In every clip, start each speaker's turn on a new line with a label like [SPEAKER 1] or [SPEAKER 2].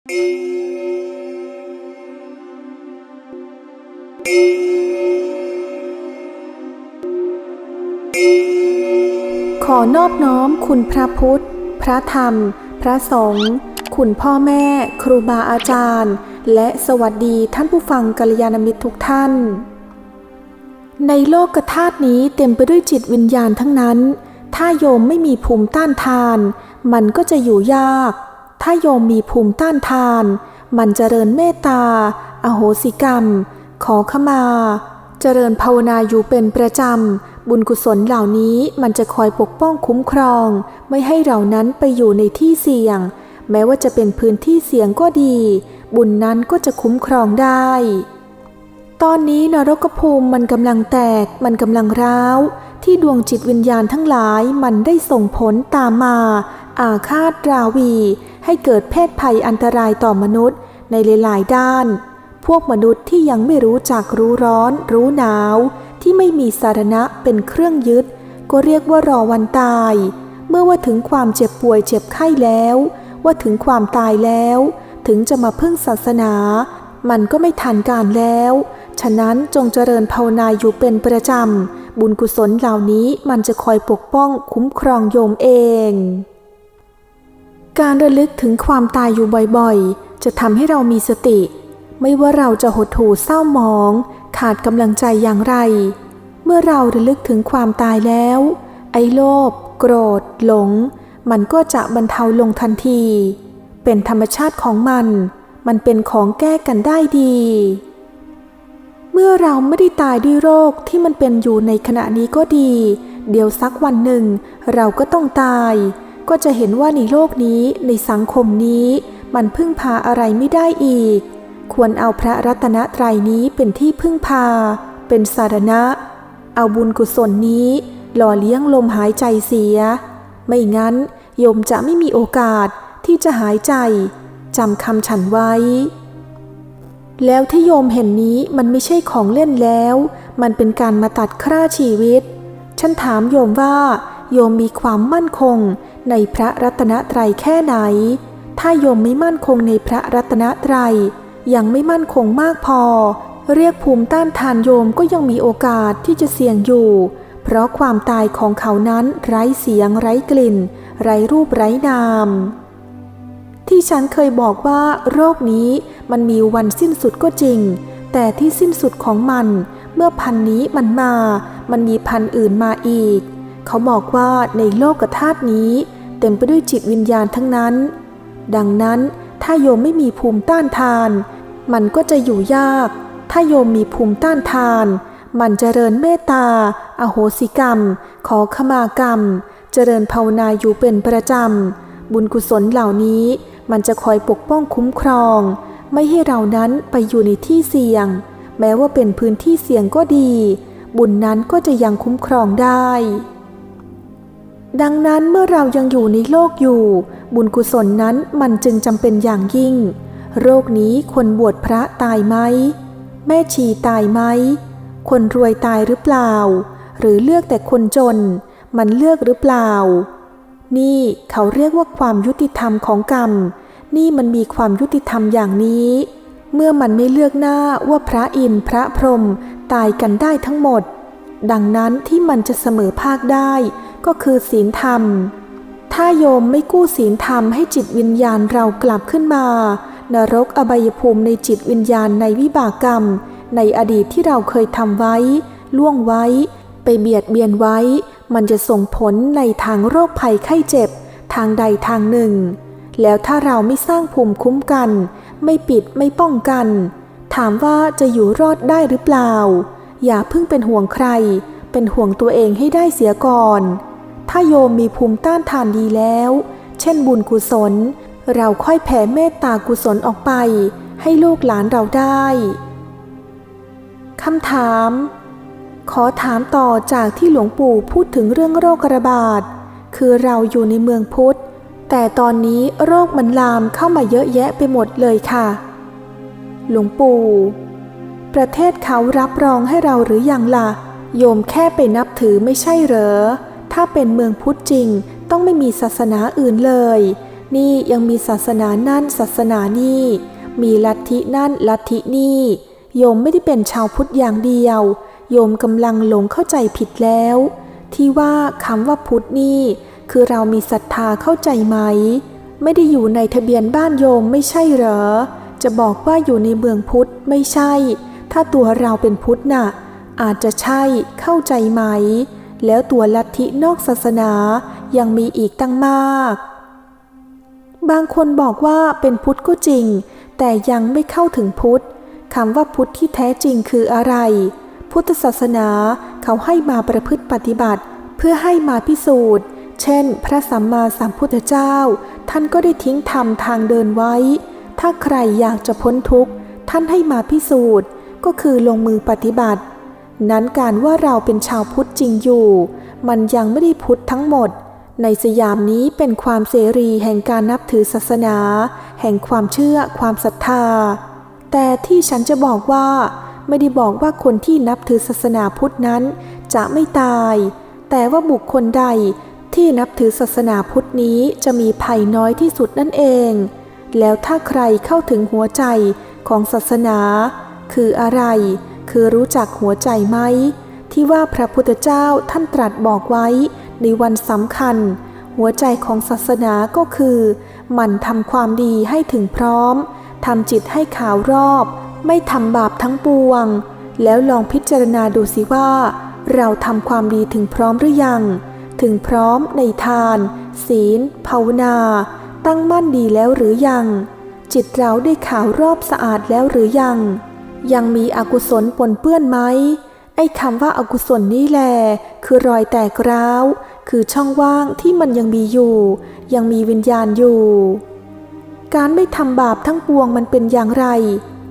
[SPEAKER 1] ขอนอบน้อมคุณพระพุทธ พระธรรม พระสงฆ์ คุณพ่อแม่ ครูบาอาจารย์ และสวัสดีท่านผู้ฟังกัลยาณมิตรทุกท่าน ในโลกธาตุนี้เต็มไปด้วยจิตวิญญาณทั้งนั้น ถ้าโยมไม่มีภูมิต้านทาน มันก็จะอยู่ยาก ถ้าโยมมีภูมิต้านทาน มันเจริญเมตตา อโหสิกรรม ขอขมา เจริญภาวนาอยู่เป็นประจำ บุญกุศลเหล่านี้มันจะคอยปกป้องคุ้มครอง ไม่ให้เรานั้นไปอยู่ในที่เสี่ยง แม้ว่าจะเป็นพื้นที่เสี่ยงก็ดี บุญนั้นก็จะคุ้มครองได้ ตอนนี้นรกภูมิมันกำลังแตก มันกำลังร้าว ที่ดวงจิตวิญญาณทั้งหลายมันได้ส่งผลตามมา อาฆาตราวี ให้เกิดเพศภัยอันตรายต่อมนุษย์ในหลายๆ ด้าน พวกมนุษย์ที่ยังไม่รู้จักรู้ร้อน รู้หนาว ที่ไม่มีสารณะเป็นเครื่องยึด ก็เรียกว่ารอวันตาย เมื่อว่าถึงความเจ็บป่วยเจ็บไข้แล้ว ว่าถึงความตายแล้ว ถึงจะมาพึ่งศาสนา มันก็ไม่ทันการแล้ว ฉะนั้นจงเจริญภาวนาอยู่เป็นประจำบุญกุศลเหล่านี้มันจะคอยปกป้องคุ้มครองโยมเอง การระลึกถึงความตายอยู่บ่อยๆ จะทำให้เรามีสติ ไม่ว่าเราจะหดหู่เศร้าหมอง ขาดกำลังใจอย่างไร เมื่อเราระลึกถึงความตายแล้ว ไอ้โลภโกรธ หลง มันก็จะบรรเทาลงทันที เป็นธรรมชาติของมัน มันเป็นของแก้กันได้ดี เมื่อเราไม่ได้ตายด้วยโรคที่มันเป็นอยู่ในขณะนี้ก็ดี เดี๋ยวสักวันหนึ่ง เราก็ต้องตาย ก็จะเห็นว่าในโลกนี้ในสังคมนี้ มันพึ่งพาอะไรไม่ได้อีก ควรเอาพระรัตนตรัยนี้เป็นที่พึ่งพา เป็นสารณะ เอาบุญกุศลนี้ หล่อเลี้ยงลมหายใจเสีย ไม่งั้นโยมจะไม่มีโอกาสที่จะหายใจจำคำฉันไว้ แล้วที่โยมเห็นนี้มันไม่ใช่ของเล่นแล้ว มันเป็นการมาตัดคร่าชีวิต ฉันถามโยมว่า โยมมีความมั่นคงในพระรัตนตรัยแค่ไหน ถ้าโยมไม่มั่นคงในพระรัตนตรัยยังไม่มั่นคงมากพอ เรียกภูมิต้านทานโยมก็ยังมีโอกาสที่จะเสี่ยงอยู่ เพราะความตายของเขานั้นไร้เสียงไร้กลิ่น ไร้รูปไร้นาม ที่ฉันเคยบอกว่าโรคนี้มันมีวันสิ้นสุดก็จริง แต่ที่สิ้นสุดของมัน เมื่อพันนี้มันมา มันมีพันอื่นมาอีก เขาบอกว่าในโลกธาตุนี้ เต็มไปด้วยจิตวิญญาณทั้งนั้น ดังนั้นถ้าโยมไม่มีภูมิต้านทาน มันก็จะอยู่ยาก ถ้าโยมมีภูมิต้านทาน มันจเจริญเมตตา อโหสิกรรม ขอขมากรรมเจริญภาวนาอยู่เป็นประจำ บุญกุศลเหล่านี้มันจะคอยปกป้องคุ้มครอง ไม่ให้เรานั้นไปอยู่ในที่เสี่ยง แม้ว่าเป็นพื้นที่เสี่ยงก็ดี บุญนั้นก็จะยังคุ้มครองได้ ดังนั้นเมื่อเรายังอยู่ในโลกอยู่ บุญกุศลนั้นมันจึงจำเป็นอย่างยิ่ง โรคนี้คนบวชพระตายไหม แม่ชีตายไหม คนรวยตายหรือเปล่า หรือเลือกแต่คนจน มันเลือกหรือเปล่า นี่เขาเรียกว่าความยุติธรรมของกรรม นี่มันมีความยุติธรรมอย่างนี้ เมื่อมันไม่เลือกหน้าว่าพระอินทร์พระพรหมตายกันได้ทั้งหมด ดังนั้นที่มันจะเสมอภาคได้ ก็คือศีลธรรม ถ้าโยมไม่กู้ศีลธรรมให้จิตวิญญาณเรากลับขึ้นมา นรกอบายภูมิในจิตวิญญาณในวิบากกรรม ในอดีตที่เราเคยทำไว้ ล่วงไว้ ไปเบียดเบียนไว้ มันจะส่งผลในทางโรคภัยไข้เจ็บ ทางใดทางหนึ่ง แล้วถ้าเราไม่สร้างภูมิคุ้มกัน ไม่ปิดไม่ป้องกัน ถามว่าจะอยู่รอดได้หรือเปล่า อย่าเพิ่งเป็นห่วงใครเป็นห่วงตัวเองให้ได้เสียก่อน ถ้าโยมมีภูมิต้านทานดีแล้ว เช่นบุญกุศล เราค่อยแผ่เมตตากุศลออกไป ให้ลูกหลานเราได้คำถาม ขอถามต่อจากที่หลวงปู่พูดถึงเรื่องโรคระบาด คือเราอยู่ในเมืองพุทธ แต่ตอนนี้โรคมันลามเข้ามาเยอะแยะไปหมดเลยค่ะ หลวงปู่ ประเทศเขารับรองให้เราหรือยังล่ะ โยมแค่ไปนับถือไม่ใช่เหรอ ถ้าเป็นเมืองพุทธจริงต้องไม่มีศาสนาอื่นเลย นี่ยังมีศาสนานั่นศาสนานี่ มีลัทธินั่นลัทธินี่ โยมไม่ได้เป็นชาวพุทธอย่างเดียว โยมกำลังหลงเข้าใจผิดแล้ว ที่ว่าคำว่าพุทธนี่ คือเรามีศรัทธาเข้าใจไหม ไม่ได้อยู่ในทะเบียนบ้านโยมไม่ใช่เหรอ จะบอกว่าอยู่ในเมืองพุทธไม่ใช่ ถ้าตัวเราเป็นพุทธน่ะอาจจะใช่เข้าใจไหม แล้วตัวลัทธินอกศาสนายังมีอีกตั้งมาก บางคนบอกว่าเป็นพุทธก็จริง แต่ยังไม่เข้าถึงพุทธคำว่าพุทธที่แท้จริงคืออะไร พุทธศาสนาเขาให้มาประพฤติปฏิบัติ เพื่อให้มาพิสูจน์ เช่น พระสัมมาสัมพุทธเจ้า ท่านก็ได้ทิ้งธรรมทางเดินไว้ ถ้าใครอยากจะพ้นทุกข์ ท่านให้มาพิสูจน์ ก็คือลงมือปฏิบัติ นั้นการว่าเราเป็นชาวพุทธจริงอยู่ มันยังไม่ได้พุทธทั้งหมด ในสยามนี้เป็นความเสรีแห่งการนับถือศาสนา แห่งความเชื่อความศรัทธา แต่ที่ฉันจะบอกว่า ไม่ได้บอกว่าคนที่นับถือศาสนาพุทธนั้น จะไม่ตาย แต่ว่าบุคคลใดที่นับถือศาสนาพุทธนี้จะมีภัยน้อยที่สุดนั่นเอง แล้วถ้าใครเข้าถึงหัวใจของศาสนา คืออะไร คือรู้จักหัวใจไหม ที่ว่าพระพุทธเจ้าท่านตรัสบอกไว้ในวันสำคัญ หัวใจของศาสนาก็คือหมั่นทำความดีให้ถึงพร้อมทำจิตให้ขาวรอบ ไม่ทำบาปทั้งปวง แล้วลองพิจารณาดูสิว่า เราทำความดีถึงพร้อมหรือยัง ถึงพร้อมในทาน ศีลภาวนา ตั้งมั่นดีแล้วหรือยัง จิตเราได้ขาวรอบสะอาดแล้วหรือยัง ยังมีอกุศลปนเปื้อนไหมไอ้คำว่าอากุศลนี่แหละคือรอยแตกร้าว คือช่องว่างที่มันยังมีอยู่ ยังมีวิญญาณอยู่ การไม่ทำบาปทั้งปวงมันเป็นอย่างไร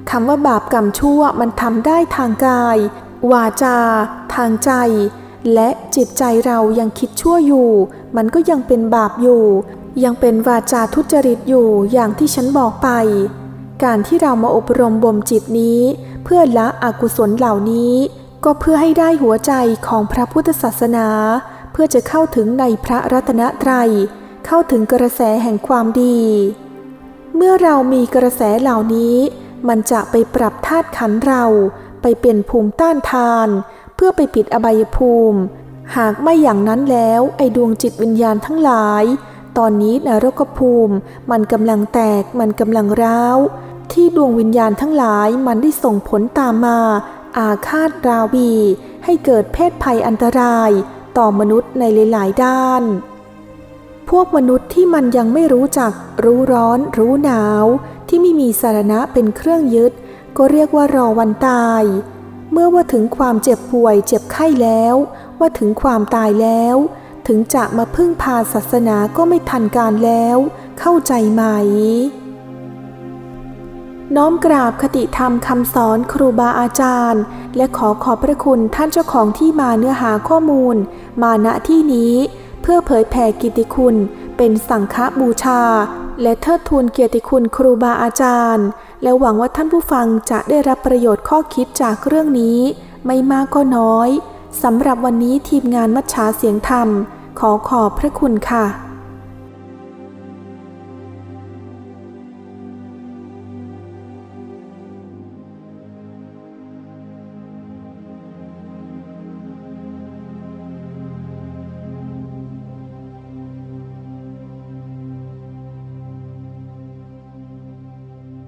[SPEAKER 1] คำว่าบาปกรรมชั่วมันทำได้ทางกาย วาจา ทางใจ และจิตใจเรายังคิดชั่วอยู่ มันก็ยังเป็นบาปอยู่ ยังเป็นวาจาทุจริตอยู่อย่างที่ฉันบอกไป การที่เรามาอบรมบ่มจิตนี้ เพื่อละอกุศลเหล่านี้ ก็เพื่อให้ได้หัวใจของพระพุทธศาสนา เพื่อจะเข้าถึงในพระรัตนตรัย เข้าถึงกระแสแห่งความดี เมื่อเรามีกระแสเหล่านี้ มันจะไปปรับธาตุขันเรา ไปเป็นภูมิต้านทาน เพื่อไปปิดอบายภูมิ หากไม่อย่างนั้นแล้วไอดวงจิตวิญญาณทั้งหลาย ตอนนี้นรกภูมิ มันกำลังแตกมันกำลังร้าว ที่ดวงวิญญาณทั้งหลายมันได้ส่งผลตามมา อาฆาตราวี ให้เกิดเพศภัยอันตราย ต่อมนุษย์ในหลายๆ ด้าน พวกมนุษย์ที่มันยังไม่รู้จัก รู้ร้อน รู้หนาว ที่ไม่มีสารณะเป็นเครื่องยึด ก็เรียกว่ารอวันตาย เมื่อว่าถึงความเจ็บป่วย เจ็บไข้แล้ว ว่าถึงความตายแล้ว ถึงจะมาพึ่งพาศาสนาก็ไม่ทันการแล้ว เข้าใจไหม น้อมกราบคติธรรมคำสอนครูบาอาจารย์ และขอขอบพระคุณท่านเจ้าของที่มาเนื้อหาข้อมูล มาณที่นี้ เพื่อเผยแผ่กิติคุณ เป็นสังฆบูชา และเทิดทูนเกียรติคุณครูบาอาจารย์ และหวังว่าท่านผู้ฟังจะได้รับประโยชน์ข้อคิดจากเรื่องนี้ ไม่มากก็น้อยสำหรับวันนี้ทีมงานมัชชาเสียงธรรม ขอขอบพระคุณค่ะ